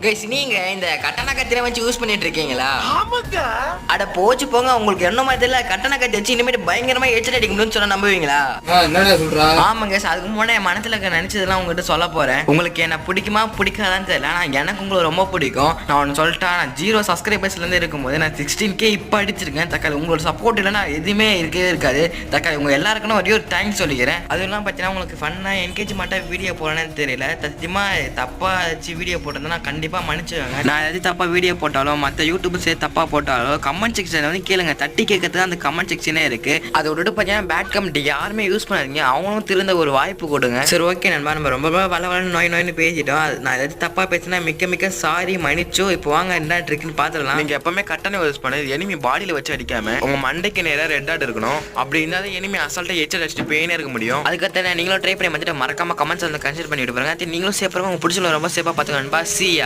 Guys நீங்க இந்த கட்டண கத்திரை வச்சு யூஸ் பண்ணிட்டு இருக்கீங்களா? ஆமாங்க. அட போச்சு போங்க உங்களுக்கு என்ன மாதிரி தெரியல? கட்டண கத்தி வச்சு இனிமேட்டு பயங்கரமா எச்சல் அடிக்க முடியும்னு சொன்னா நம்புவீங்களா? ஆமாங்க சார் அதுக்கு முன்னாடி என் மனசுல இருக்க நினைச்சதெல்லாம் உங்ககிட்ட சொல்ல போறேன். உங்களுக்கு என்ன பிடிக்குமா பிடிக்காதான்னு தெரியல. ஆனா எனக்கு உங்களை ரொம்ப பிடிக்கும். நான் ஒன்று சொல்லிட்டா நான் ஜீரோ சப்ஸ்கிரைபர்ஸ்ல இருந்து இருக்கும்போது நான் சிக்ஸ்டீன் கே இப்போ அடிச்சிருக்கேன். தக்காளி உங்களோட சப்போர்ட் இல்லைன்னா எதுவுமே இருக்கவே இருக்காது. தக்காளி உங்க எல்லாருக்கும் ஒரே ஒரு தேங்க்ஸ் சொல்லிக்கிறேன். அதுவும் இல்லாமல் பார்த்தீங்கன்னா உங்களுக்கு ஃபன்னா என்கேஜ் மட்டும் வீடியோ போடணும்னு தெரியல. சத்தியமா தப்பா வச்சு வீடியோ போட்டிருந்தா கண்டிப்பா மன்னிச்சுவாங்க நான் ஏதாவது தப்பா வீடியோ போட்டாலும் மற்ற யூடியூபர்ஸ் தப்பா போட்டாலும் கமெண்ட் செக்ஷன் வந்து கேளுங்க. தட்டி கேட்கறது அந்த கமெண்ட் செக்ஷனே இருக்கு. அதை விட்டுட்டு பார்த்தீங்கன்னா பேட் கமெண்ட் யாருமே யூஸ் பண்ணாதீங்க. அவங்களும் திருந்த ஒரு வாய்ப்பு கொடுங்க. சரி ஓகே நண்பா. நம்ம ரொம்ப ரொம்ப வள வளன்னு நோய் நோய்னு பேசிட்டோம். நான் ஏதாச்சும் தப்பா பேசினா மிக்க மிக்க சாரி மன்னிச்சோ. இப்போ வாங்க என்ன ட்ரிக்னு பார்த்துடலாம் நீங்க எப்பவுமே கட்டணை யூஸ் பண்ணது எனிமி பாடியில வச்சு அடிக்காம உங்க மண்டைக்கு நேரா ரெட் டாட் இருக்கணும். அப்படி இருந்தா தான் எனிமி அசால்ட்டா எச்சல் அடிச்சுட்டு பெயினே இருக்க முடியும். அதுக்கடுத்து நீங்களும் ட்ரை பண்ணி வந்துட்டு மறக்காம கமெண்ட்ஸ் வந்து கன்சிடர் பண்ணி விட்டு பாருங்க நீங்களும் சேஃபாக உங்க பிடிச்சவங்க ரொம்ப சேஃபாக பார்த்துக்கணும் நண்பா. சியா